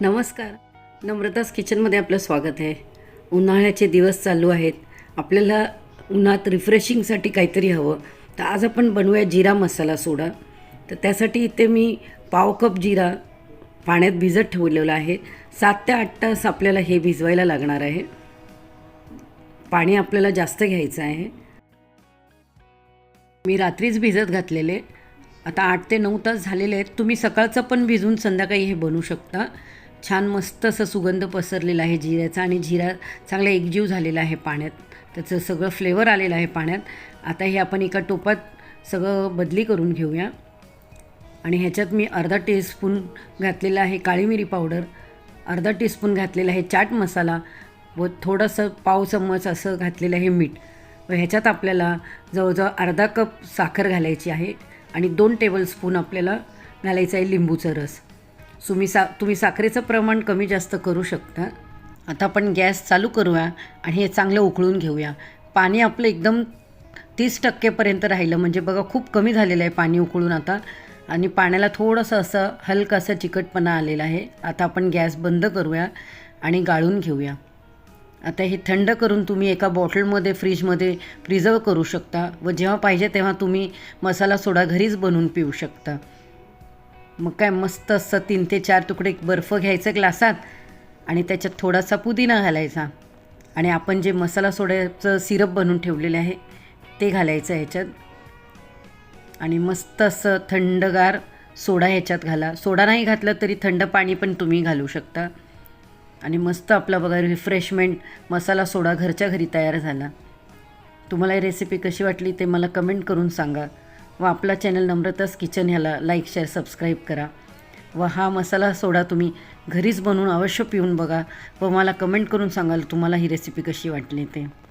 नमस्कार. नम्रतास किचनमध्ये आपलं स्वागत आहे. उन्हाळ्याचे दिवस चालू आहेत. आपल्याला उन्हात रिफ्रेशिंगसाठी काहीतरी हवं. तर आज आपण बनवूया जिरा मसाला सोडा. तर त्यासाठी इथे मी पाव कप जिरा पाण्यात भिजत ठेवलेला आहे. सात ते आठ तास आपल्याला हे भिजवायला लागणार आहे. पाणी आपल्याला जास्त घ्यायचं आहे. मी रात्रीच भिजत घातलेले. आता आठ ते नऊ तास झालेले आहेत. तुम्ही सकाळचं पण भिजून संध्याकाळी हे बनवू शकता. छान मस्त असं सुगंध पसरलेला आहे जिऱ्याचा आणि जिरा चांगला एकजीव झालेला आहे पाण्यात. त्याचं सगळं फ्लेवर आलेलं आहे पाण्यात. आता हे आपण एका टोपात सगळं बदली करून घेऊया. आणि ह्याच्यात मी अर्धा टीस्पून घातलेला आहे काळी मिरी पावडर अर्धा टीस्पून घातलेला आहे चाट मसाला व थोडंसं पाव चम्मच असं घातलेलं आहे मीठ. व ह्याच्यात आपल्याला जवळजवळ अर्धा कप साखर घालायची आहे आणि दोन टेबलस्पून आपल्याला घालायचं आहे लिंबूचा रस. तुम्ही सा तुम्ही साखरेचं प्रमाण कमी जास्त करू शकता. आता आपण गॅस चालू करूया आणि हे चांगलं उकळून घेऊया. पाणी आपलं एकदम तीस टक्केपर्यंत राहिलं म्हणजे बघा खूप कमी झालेलं आहे पाणी उकळून आता. आणि पाण्याला थोडंसं असं हलकं असं चिकटपणा आलेला आहे. आता आपण गॅस बंद करूया आणि गाळून घेऊया. आता हे थंड करून तुम्ही एका बॉटलमध्ये फ्रीजमध्ये प्रिझर्व करू शकता व जेव्हा पाहिजे तेव्हा तुम्ही मसाला सोडा घरीच बनवून पिऊ शकता. मग काय मस्त असं तीन ते चार तुकडे बर्फ घ्यायचं ग्लासात आणि त्याच्यात थोडासा पुदिना घालायचा. आणि आपण जे मसाला सोड्याचं सिरप बनवून ठेवलेलं आहे ते घालायचं ह्याच्यात. आणि मस्त असं थंडगार सोडा ह्याच्यात घाला. सोडा नाही घातलं तरी थंड पाणी पण तुम्ही घालू शकता. आणि मस्त आपला बघा रिफ्रेशमेंट मसाला सोडा घरच्या घरी तयार झाला. तुम्हाला ही रेसिपी कशी वाटली ते मला कमेंट करून सांगा. व आपला चॅनल नम्रतास किचन ह्याला लाईक शेअर सबस्क्राईब करा. व हा मसाला सोडा तुम्ही. घरीच बनवून अवश्य पिऊन बघा. व मला कमेंट करून सांगाल तुम्हाला ही रेसिपी कशी वाटली ते.